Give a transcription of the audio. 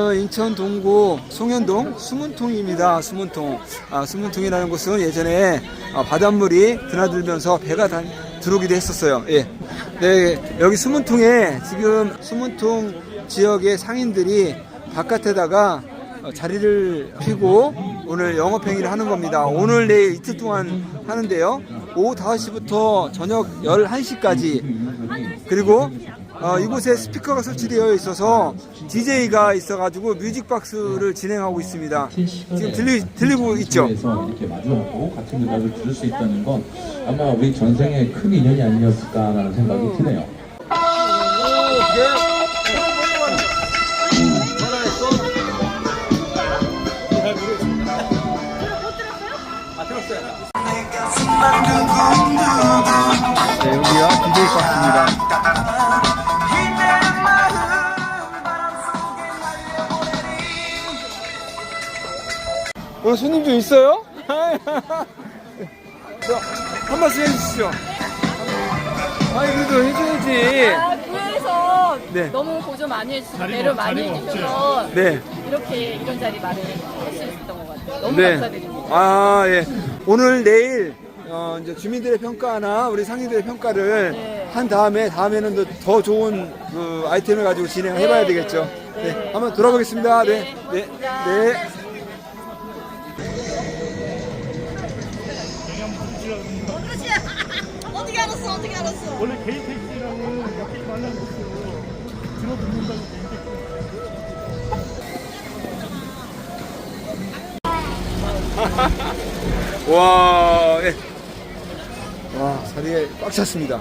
어, 인천 동구 송현동 수문통입니다. 수문통. 아, 수문통이라는 곳은 예전에 아, 바닷물이 드나들면서 배가 다, 들어오기도 했었어요. 예. 네, 여기 수문통에 지금 수문통 지역의 상인들이 바깥에다가 어, 자리를 피고 오늘 영업행위를 하는 겁니다. 오늘 내일 이틀 동안 하는데요. 오후 5시부터 저녁 11시까지 그리고 어, 이곳에 스피커가 설치되어 있어서 DJ가 있어가지고 뮤직박스를 진행하고 있습니다. 지금 들리, 들리고 있죠? 이렇게 마주하고 같은 음악을 들을 수 있다는 건 아마 우리 전생에 큰 인연이 아니었을까라는 생각이 드네요. 네, 여기가 DJ 박스입니다. 오늘 손님 좀 있어요? 저, 한 말씀 해주시죠. 아니, 그래도 해줘야지. 아, 교회에서 네. 너무 보조 많이 해주시고 배려 많이 해주셔서 네. 이렇게 이런 자리 마련할 수 있었던 것 같아요. 너무 네. 감사드립니다. 아, 예. 오늘 내일 어, 이제 주민들의 평가나 우리 상인들의 평가를 네. 한 다음에 다음에는 더, 더 좋은 그 아이템을 가지고 진행해봐야 네, 되겠죠. 네, 네. 네. 한번 돌아보겠습니다. 네. 네, 네. 고맙습니다. 네. 어떻게 알았어? 어떻게 알았어? 원래 개인 택시라고 옆에 말라고 했어요. 들어붙는다고 개인 택시. 와, 예. 와, 자리에 꽉 찼습니다.